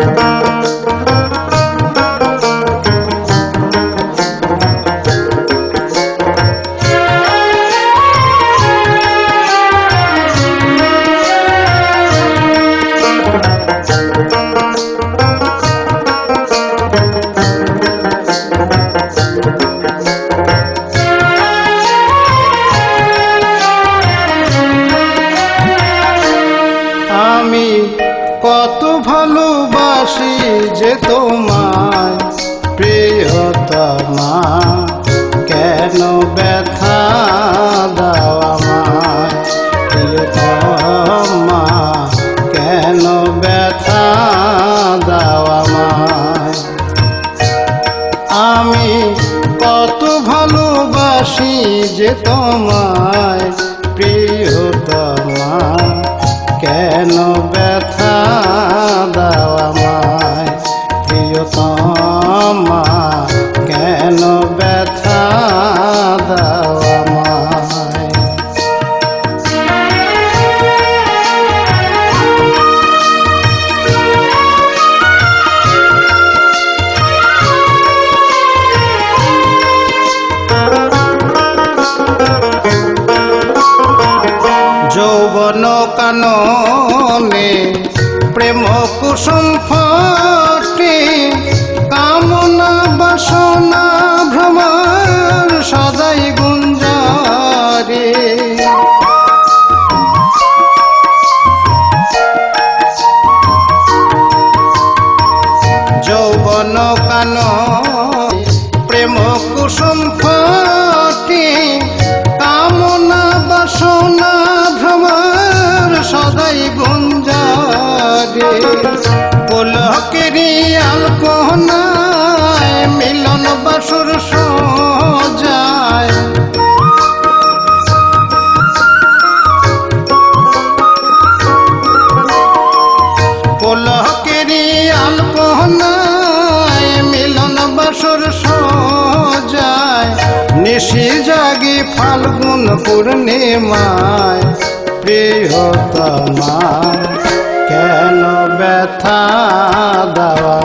আমি কত ভালোবাসি যে তোমায় প্রিয়তমা কেন ব্যথা দাও আমায়? প্রিয়তমা কেন ব্যথা দাও আমায়? আমি কত ভালোবাসি যে তোমায় প্রিয়তমা কেন ব্যথা প্রিয়তমা কেন যৌবন কাননে প্রেম কুসুম আলপনায় মিলন বাসুর সজায়। নিশি জাগি ফাল্গুন পূর্ণিমায় প্রিয়তমায় কেন ব্যথা দেওয়া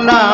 না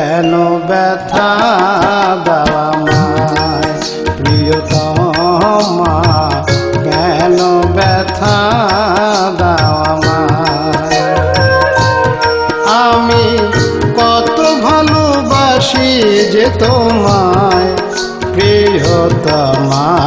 কেন ব্যথা দেওয়া মায় প্রিয়তমা কেন ব্যথা দেওয়া মায় আমি কত ভালোবাসি যে তোমায়, প্রিয়তমা